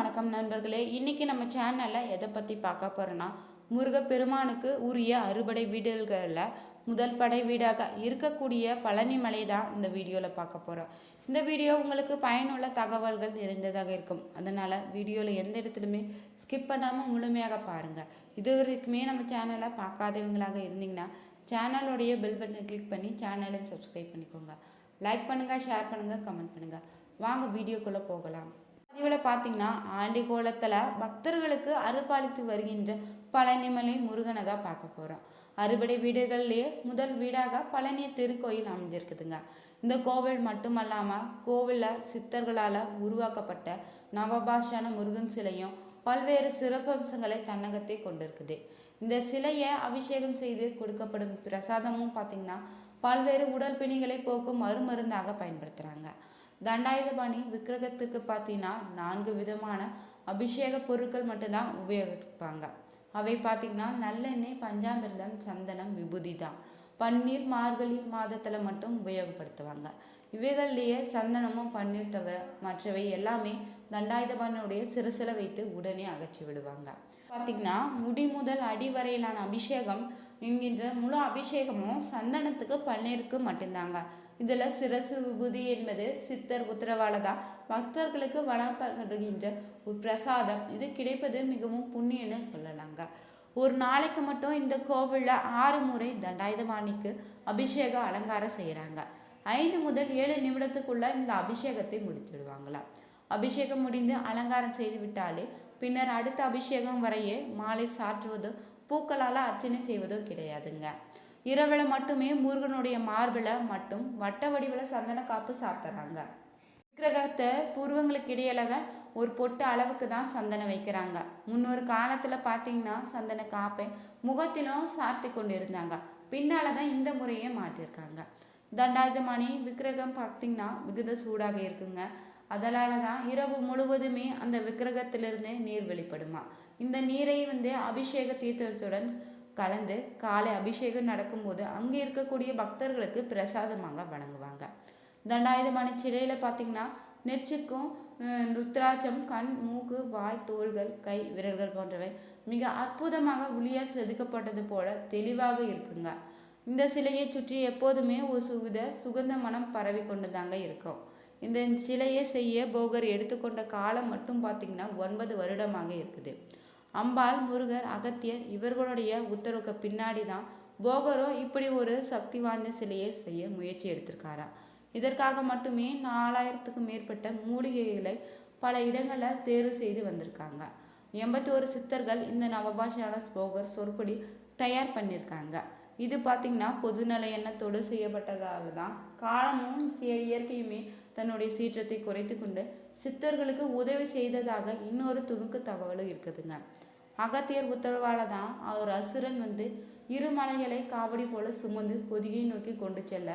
வணக்கம் நண்பர்களே. இன்றைக்கி நம்ம சேனலில் எதை பற்றி பார்க்க போகிறோன்னா முருகப்பெருமானுக்கு உரிய அறுபடை வீடுகளில் முதல் படை வீடாக இருக்கக்கூடிய பழனி மலை தான் இந்த வீடியோவில் பார்க்க போகிறோம் இந்த வீடியோ உங்களுக்கு பயனுள்ள தகவல்கள் நிறைந்ததாக இருக்கும். அதனால் வீடியோவில் எந்த இடத்துலையுமே ஸ்கிப் பண்ணாமல் முழுமையாக பாருங்கள் இது வரைக்குமே நம்ம சேனலை பார்க்காதவங்களாக இருந்தீங்கன்னா சேனலோடைய பெல் பட்டனை கிளிக் பண்ணி சேனலையும் சப்ஸ்கிரைப் பண்ணிக்கோங்க. லைக் பண்ணுங்கள் ஷேர் பண்ணுங்கள் கமெண்ட் பண்ணுங்கள் வாங்க வீடியோக்குள்ளே போகலாம். பதிவில் பார்த்தீங்கன்னா ஆண்டி கோலத்தில் பக்தர்களுக்கு அருள்பாலித்து வருகின்ற பழனிமலை முருகனை தான் பார்க்க போகிறோம் அறுபடை வீடுகள்லேயே முதல் வீடாக பழனி திருக்கோயில் அமைஞ்சிருக்குதுங்க. இந்த கோவில் மட்டுமல்லாமல் கோவிலில் சித்தர்களால் உருவாக்கப்பட்ட நவபாஷான முருகன் சிலையும் பல்வேறு சிறப்பம்சங்களை தன்னகத்தை கொண்டிருக்குது. இந்த சிலையை அபிஷேகம் செய்து கொடுக்கப்படும் பிரசாதமும் பார்த்திங்கன்னா பல்வேறு உடல் பிணிகளை போக்கும் மறுமருந்தாக பயன்படுத்துகிறாங்க தண்டாயுதபாணி விக்கிரகத்துக்கு பார்த்தீங்கன்னா நான்கு விதமான அபிஷேக பொருட்கள் மட்டும்தான் உபயோகிப்பாங்க. அவை பார்த்தீங்கன்னா நல்லெண்ணெய் பஞ்சாமிர்தம் சந்தனம் விபூதி தான். பன்னீர் மார்கழி மாதத்தில் மட்டும் உபயோகப்படுத்துவாங்க. இவைகள்லேயே சந்தனமும் பன்னீர் தவிர மற்றவை எல்லாமே தண்டாயுதபானுடைய சிறுசில வைத்து உடனே அகற்றி விடுவாங்க. பார்த்தீங்கன்னா முடி முதல் அடி வரையிலான அபிஷேகம் என்கின்ற முழு அபிஷேகமும் சந்தனத்துக்கு பன்னீருக்கு மட்டும்தாங்க. இதில் சிரசு விபூதி என்பது சித்தர் உத்தரவாலதான் பக்தர்களுக்கு வழங்கப்படுகின்ற ஒரு பிரசாதம். இது கிடைப்பது மிகவும் புண்ணியன்னு சொல்லலாங்க. ஒரு நாளைக்கு மட்டும் இந்த கோவிலில் ஆறு முறை தண்டாயுதமானிக்கு அபிஷேக அலங்காரம் செய்கிறாங்க ஐந்து முதல் ஏழு நிமிடத்துக்குள்ள இந்த அபிஷேகத்தை முடித்துடுவாங்களாம் அபிஷேகம் முடிந்து அலங்காரம் செய்து விட்டாலே பின்னர் அடுத்த அபிஷேகம் வரையே மாலை சாற்றுவதோ பூக்களால் அர்ச்சனை செய்வதோ கிடையாதுங்க. இரவில் மட்டுமே முருகனுடைய மார்பில் மட்டும் வட்ட வடிவில் சந்தன காப்பு சாத்துறாங்க விக்கிரகத்தை புருவங்களுக்கு இடையில தான் ஒரு பொட்டு அளவுக்கு தான் சந்தனம் வைக்கிறாங்க. முன்னொரு காலத்தில் பார்த்தீங்கன்னா சந்தன காப்பை முகத்திலும் சாத்தி கொண்டு இருந்தாங்க பின்னால் தான் இந்த முறையே மாற்றிருக்காங்க. தண்டாயுதமணி விக்கிரகம் பார்த்தீங்கன்னா மிகுந்த சூடாக இருக்குங்க. அதனால தான் இரவு முழுவதுமே அந்த விக்கிரகத்திலிருந்து நீர் வெளிப்படுமா. இந்த நீரை வந்து அபிஷேக தீர்த்தத்துடன் கலந்து காலை அபிஷேகம் நடக்கும்போது அங்கே இருக்கக்கூடிய பக்தர்களுக்கு பிரசாதமாக வழங்குவாங்க. தண்டாயுதமான சிலையில் பார்த்தீங்கன்னா நெச்சுக்கும் ருத்ராட்சம் கண் மூக்கு வாய் தோள்கள் கை விரல்கள் போன்றவை மிக அற்புதமாக ஒளியால் செதுக்கப்பட்டது போல தெளிவாக இருக்குங்க. இந்த சிலையை சுற்றி எப்போதுமே ஒரு சுவித சுகந்த மனம் பரவி கொண்டு தாங்க இருக்கும். இந்த சிலையை செய்ய போகர் எடுத்துக்கொண்ட காலம் மட்டும் பார்த்திங்கன்னா ஒன்பது வருடமாக இருக்குது. அம்பாள் முருகர் அகத்தியர் இவர்களுடைய உத்தரவுக்கு பின்னாடி தான் போகரோ இப்படி ஒரு சக்தி வாய்ந்த சிலையை செய்ய முயற்சி எடுத்திருக்காராம் இதற்காக மட்டுமே நாலாயிரத்துக்கும் மேற்பட்ட மூலிகைகளை பல இடங்களில் தேர்வு செய்து வந்திருக்காங்க. எண்பத்தி ஒரு சித்தர்கள் இந்த நவபாஷான போகர் சொற்படி தயார் பண்ணியிருக்காங்க. இது பார்த்திங்கன்னா பொதுநல எண்ணத்தோடு செய்யப்பட்டதால் தான் காலமும் இயற்கையுமே தன்னுடைய சீற்றத்தை குறைத்து கொண்டு சித்தர்களுக்கு உதவி செய்ததாக இன்னொரு துணுக்கு தகவலும் இருக்குதுங்க. அகத்தியர் உத்தரவால தான் அவர் அசுரன் வந்து இரு மலைகளை காவடி போல சுமந்து பொதியை நோக்கி கொண்டு செல்ல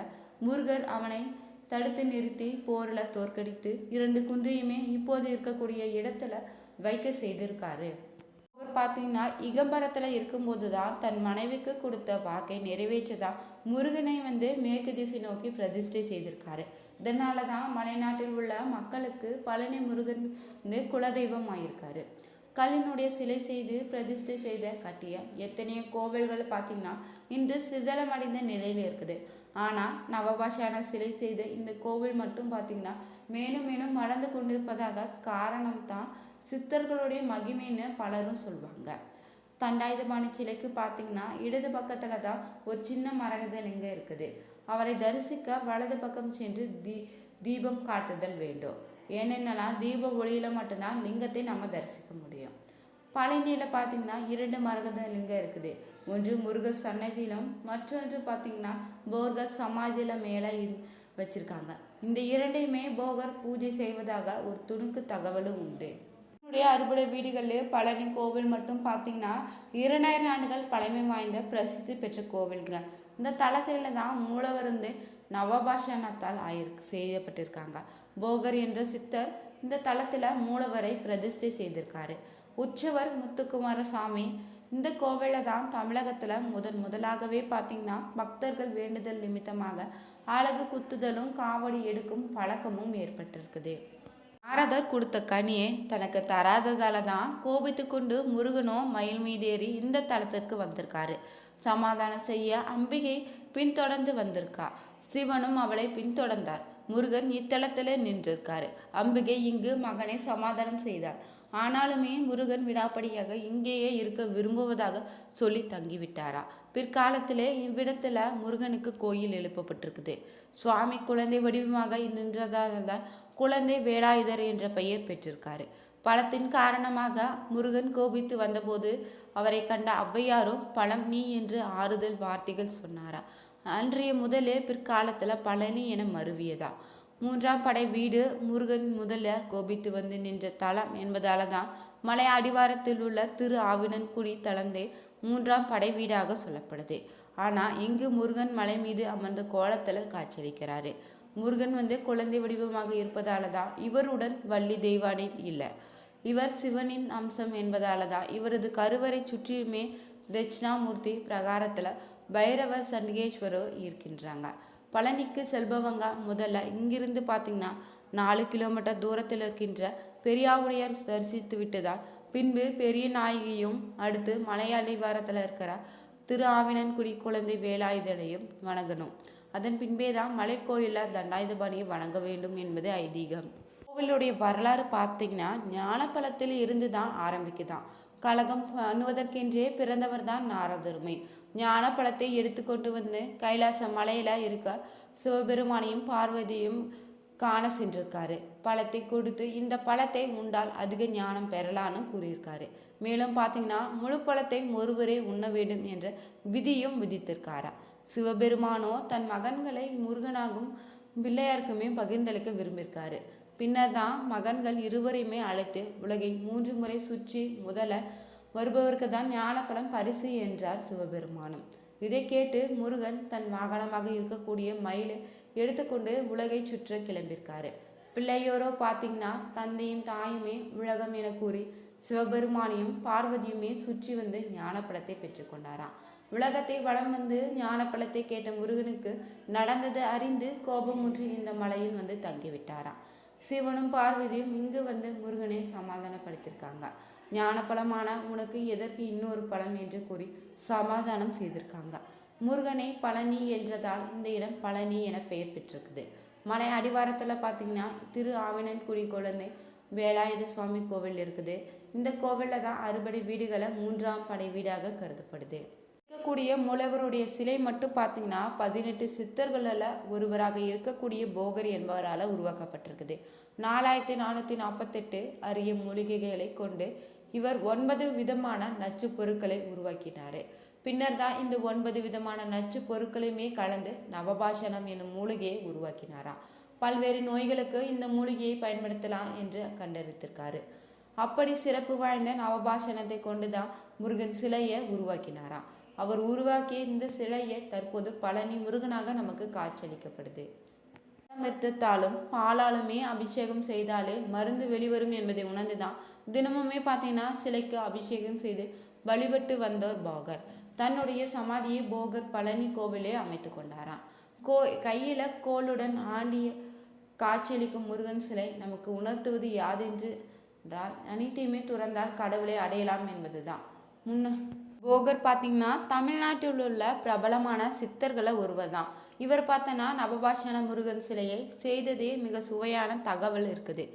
முருகர் அவனை தடுத்து நிறுத்தி போரில் தோற்கடித்து இரண்டு குன்றையுமே இப்போது இருக்கக்கூடிய இடத்துல வைக்க செய்திருக்காரு. பார்த்தீங்கன்னா இகம்பரத்தில் இருக்கும்போது தான் தன் மனைவிக்கு கொடுத்த வாக்கை நிறைவேற்றதா முருகனை வந்து மேற்கு திசை நோக்கி பிரதிஷ்டை செய்திருக்காரு. இதனால தான் மலைநாட்டில் உள்ள மக்களுக்கு பழனி முருகன் வந்து குலதெய்வம் ஆயிருக்காரு கல்லினுடைய சிலை செய்து பிரதிஷ்டை செய்த கட்டிய எத்தனையோ கோவில்கள் பார்த்தீங்கன்னா இன்று சிதலமடைந்த நிலையில் இருக்குது. ஆனால் நவபாஷான சிலை செய்த இந்த கோவில் மட்டும் பார்த்தீங்கன்னா மேலும் மேலும் வளர்ந்து கொண்டிருப்பதாக காரணம் தான் சித்தர்களுடைய மகிமைன்னு பலரும் சொல்லுவாங்க தண்டாயுதபாணி சிலைக்கு பார்த்தீங்கன்னா இடது பக்கத்தில் தான் ஒரு சின்ன மரகத லிங்கம் இருக்குது. அவரை தரிசிக்க வலது பக்கம் சென்று தீ தீபம் காட்டுதல் வேண்டும். ஏனென்னலாம் தீப ஒளியில் மட்டும்தான் லிங்கத்தை நம்ம தரிசிக்க முடியும். பழனியில் பார்த்தீங்கன்னா இரண்டு மரகத லிங்கம் இருக்குது. ஒன்று முருகர் சன்னதியிலும் மற்றொன்று பார்த்தீங்கன்னா போகர் சமாதியில் மேலே வச்சிருக்காங்க. இந்த இரண்டையுமே போகர் பூஜை செய்வதாக ஒரு துணுக்கு தகவலும் உண்டு. என்னுடைய அறுபடை வீடுகளில் பழனி கோவில் மட்டும் பார்த்தீங்கன்னா இரண்டாயிரம் ஆண்டுகள் பழமை வாய்ந்த பிரசித்தி பெற்ற கோவிலுங்க. இந்த தலத்தில் தான் மூலவர் வந்து நவபாஷணத்தால் ஆயிருக்கு செய்யப்பட்டிருக்காங்க. போகர் என்ற சித்தர் இந்த தலத்தில் மூலவரை பிரதிஷ்டை செய்திருக்காரு. உற்சவர் முத்துக்குமாரசாமி இந்த கோவிலில் தான் தமிழகத்தில் முதன் முதலாகவே பார்த்தீங்கன்னா பக்தர்கள் வேண்டுதல் நிமித்தமாக அழகு குத்துதலும் காவடி எடுக்கும் பழக்கமும் ஏற்பட்டிருக்குது. நாரதர் கொடுத்த கனியை தனக்கு தராததால தான் கோபித்து கொண்டு முருகனும் மயில் மீதேறி இந்த தளத்திற்கு வந்திருக்காரு. சமாதானம் செய்ய அம்பிகை பின்தொடர்ந்து வந்திருக்கா. சிவனும் அவளை பின்தொடர்ந்தார். முருகன் இத்தலத்தில் நின்றிருக்காரு. அம்பிகை இங்கு மகனை சமாதானம் செய்தார். ஆனாலுமே முருகன் விடாப்படியாக இங்கேயே இருக்க விரும்புவதாக சொல்லி தங்கிவிட்டாரா? பிற்காலத்திலே இவ்விடத்துல முருகனுக்கு கோயில் எழுப்பப்பட்டிருக்குது. சுவாமி குழந்தை வடிவமாக நின்றதால் தான் குழந்தை வேலாயுதர் என்ற பெயர் பெற்றிருக்காரு. பழத்தின் காரணமாக முருகன் கோபித்து வந்தபோது அவரை கண்ட ஔவையாரும் பழம் நீ என்று ஆறுதல் வார்த்தைகள் சொன்னாரா? அன்றைய முதலே பிற்காலத்தில் பழனி என மருவியதா? மூன்றாம் படை வீடு முருகன் முதல்ல கோபித்து வந்து நின்ற தலம் என்பதால தான் மலை அடிவாரத்தில் உள்ள திரு ஆவினன்குடி தளந்தே மூன்றாம் படை வீடாக சொல்லப்படுது. ஆனால் இங்கு முருகன் மலை மீது அமர்ந்த கோலத்தில் காட்சியளிக்கிறாரு. முருகன் வந்து குழந்தை வடிவமாக இருப்பதால தான் இவருடன் வள்ளி தெய்வானை இல்லை. இவர் சிவனின் அம்சம் என்பதால தான் இவரது கருவறை சுற்றியுமே தட்சிணாமூர்த்தி பிரகாரத்தில் பைரவர் சண்டிகேஸ்வரர் இருக்கின்றாங்க. பழனிக்கு செல்பவங்க முதல்ல. இங்கிருந்து பார்த்தீங்கன்னா நாலு கிலோமீட்டர் தூரத்தில் இருக்கின்ற பெரியாவுடையார் தரிசித்து விட்டதால் பின்பு பெரிய நாயகியும் அடுத்து மலையாளி வாரத்தில் இருக்கிற திரு ஆவினன்குடி குழந்தை வேலாயுதலையும் வணங்கணும். அதன் பின்பே தான் மலைக்கோயிலில் தண்டாயுதபாணியை வணங்க வேண்டும் என்பது ஐதீகம். கோவிலுடைய வரலாறு பார்த்தீங்கன்னா ஞானப்பழத்தில் இருந்து தான் ஆரம்பிக்குதான். கலகம் பண்ணுவதற்கென்றே பிறந்தவர் தான் நாரதருமை. ஞானப்பழத்தை எடுத்துக்கொண்டு வந்து கைலாச மலையில இருக்க சிவபெருமானையும் பார்வதியும் காண சென்றிருக்காரு. பழத்தை கொடுத்து இந்த பழத்தை உண்டால் அதிக ஞானம் பெறலான்னு கூறியிருக்காரு. மேலும் பார்த்தீங்கன்னா முழு பழத்தை ஒருவரே உண்ண வேண்டும் என்ற விதியும் விதித்திருக்காரா. சிவபெருமானோ தன் மகன்களை முருகனாகும் பிள்ளையாருக்குமே பகிர்ந்தளிக்க விரும்பியிருக்காரு. பின்னர் தான் மகன்கள் இருவரையுமே அழைத்து உலகை மூன்று முறை சுற்றி முதல்ல வருபவருக்கு தான் ஞானப்பழம் பரிசு என்றார் சிவபெருமானும். இதை கேட்டு முருகன் தன் வாகனமாக இருக்கக்கூடிய மயிலை எடுத்துக்கொண்டு உலகை சுற்ற கிளம்பியிருக்காரு. பிள்ளையோரோ பார்த்தீங்கன்னா தந்தையும் தாயுமே உலகம் என கூறி சிவபெருமானையும் பார்வதியுமே சுற்றி வந்து ஞானப்பழத்தை பெற்றுக்கொண்டாராம் உலகத்தை வளம் வந்து ஞானப்பழத்தை கேட்ட முருகனுக்கு நடந்தது அறிந்து கோபமுற்றி இந்த மலையில் வந்து தங்கிவிட்டாராம். சிவனும் பார்வதியும் இங்கு வந்து முருகனை சமாதானப்படுத்தியிருக்காங்க. ஞானப்பழமான உனக்கு எதற்கு இன்னொரு பழம் என்று கூறி சமாதானம் செய்திருக்காங்க. முருகனை பழனி என்றதால் இந்த இடம் பழனி என பெயர் பெற்றிருக்குது. மலை அடிவாரத்தில் பார்த்தீங்கன்னா திரு ஆவினன்குடி குழந்தை வேலாயுத சுவாமி கோவில் இருக்குது. இந்த கோவிலில் தான் அறுபடை வீடுகளை மூன்றாம் படை வீடாக கருதப்படுது. இருக்கக்கூடிய மூலவருடைய சிலை மட்டும் பார்த்தீங்கன்னா பதினெட்டு சித்தர்களில் ஒருவராக இருக்கக்கூடிய போகர் என்பவரால் உருவாக்கப்பட்டிருக்குது. நாலாயிரத்தி நானூற்றி நாற்பத்தெட்டு அரிய மூலிகைகளை கொண்டு இவர் ஒன்பது விதமான நச்சு பொருட்களை உருவாக்கினார். பின்னர் தான் இந்த ஒன்பது விதமான நச்சு பொருட்களையுமே கலந்து நவபாஷணம் என்னும் மூலிகையை உருவாக்கினாராம் பல்வேறு நோய்களுக்கு இந்த மூலிகையை பயன்படுத்தலாம் என்று கண்டறித்திருக்காரு அப்படி சிறப்பு வாய்ந்த நவபாஷணத்தை கொண்டு தான் முருகன் சிலையை உருவாக்கினாராம் அவர் உருவாக்கிய இந்த சிலையை தற்போது பழனி முருகனாக நமக்கு காட்சியளிக்கப்படுது மிருத்தத்தாலும் பாலாலுமே அபிஷேகம் செய்தாலே மருந்து வெளிவரும் என்பதை உணர்ந்துதான். தினமுமே பார்த்தீங்கன்னா சிலைக்கு அபிஷேகம் செய்து வழிபட்டு வந்தவர் போகர். தன்னுடைய சமாதியை போகர் பழனி கோவிலே அமைத்து கொண்டாராம். கோ கையில கோளுடன் ஆண்டிய காட்சியளிக்கும் முருகன் சிலை நமக்கு உணர்த்துவது யாதென்று என்றால் அனைத்தையுமே துறந்தால் கடவுளை அடையலாம் என்பதுதான். முன்ன போகர் பார்த்தீங்கன்னா தமிழ்நாட்டில் உள்ள பிரபலமான சித்தர்களை ஒருவர் தான் இவர் பார்த்தோன்னா நவபாஷண முருகன் சிலையை செய்ததே மிக சுவையான தகவல் இருக்குது.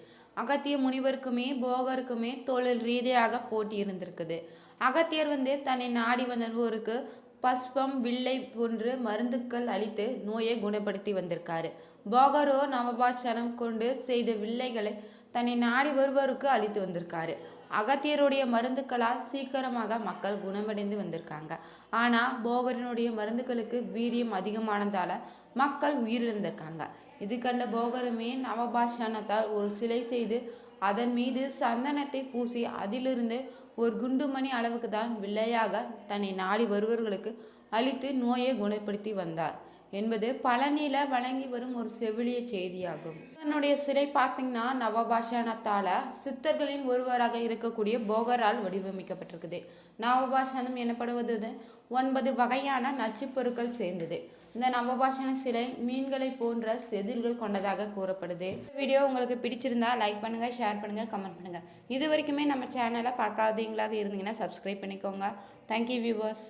அகத்திய முனிவருக்குமே போகருக்குமே தொழில் ரீதியாக போட்டி இருந்திருக்குது. அகத்தியர் வந்து தன்னை நாடி வந்தவருக்கு பஸ்பம் வில்லை போன்று மருந்துக்கள் அளித்து நோயை குணப்படுத்தி வந்திருக்காரு. போகரோ நவபாஷணம் கொண்டு செய்த வில்லைகளை தன்னை நாடி வருவருக்கு அளித்து வந்திருக்காரு. அகத்தியருடைய மருந்துக்களால் சீக்கிரமாக மக்கள் குணமடைந்து வந்திருக்காங்க. ஆனால் போகரனுடைய மருந்துகளுக்கு வீரியம் அதிகமானதால் மக்கள் உயிரிழந்திருக்காங்க. இது கண்ட போகருமே நவபாஷானத்தால் ஒரு சிலை செய்து அதன் மீது சந்தனத்தை பூசி அதிலிருந்து ஒரு குண்டுமணி அளவுக்கு தான் வில்லையாக தன்னை நாடி வருவர்களுக்கு அளித்து நோயை குணப்படுத்தி வந்தார். என்பது பழனியில வழங்கி வரும் ஒரு செவிலிய செய்தியாகும். இதனுடைய சிலை பார்த்தீங்கன்னா நவபாஷானத்தால சித்தர்களின் ஒருவராக இருக்கக்கூடிய போகரால் வடிவமைக்கப்பட்டிருக்குது. நவபாஷானம் எனப்படுவது ஒன்பது வகையான நச்சுப்பொருட்கள் சேர்ந்தது. இந்த நவபாஷான சிலை மீன்களை போன்ற செதில்கள் கொண்டதாக கூறப்படுது. வீடியோ உங்களுக்கு பிடிச்சிருந்தா லைக் பண்ணுங்க ஷேர் பண்ணுங்க கமெண்ட் பண்ணுங்க. இது வரைக்குமே நம்ம சேனலை பார்க்காதீங்களாக இருந்தீங்கன்னா சப்ஸ்கிரைப் பண்ணிக்கோங்க. Thank you viewers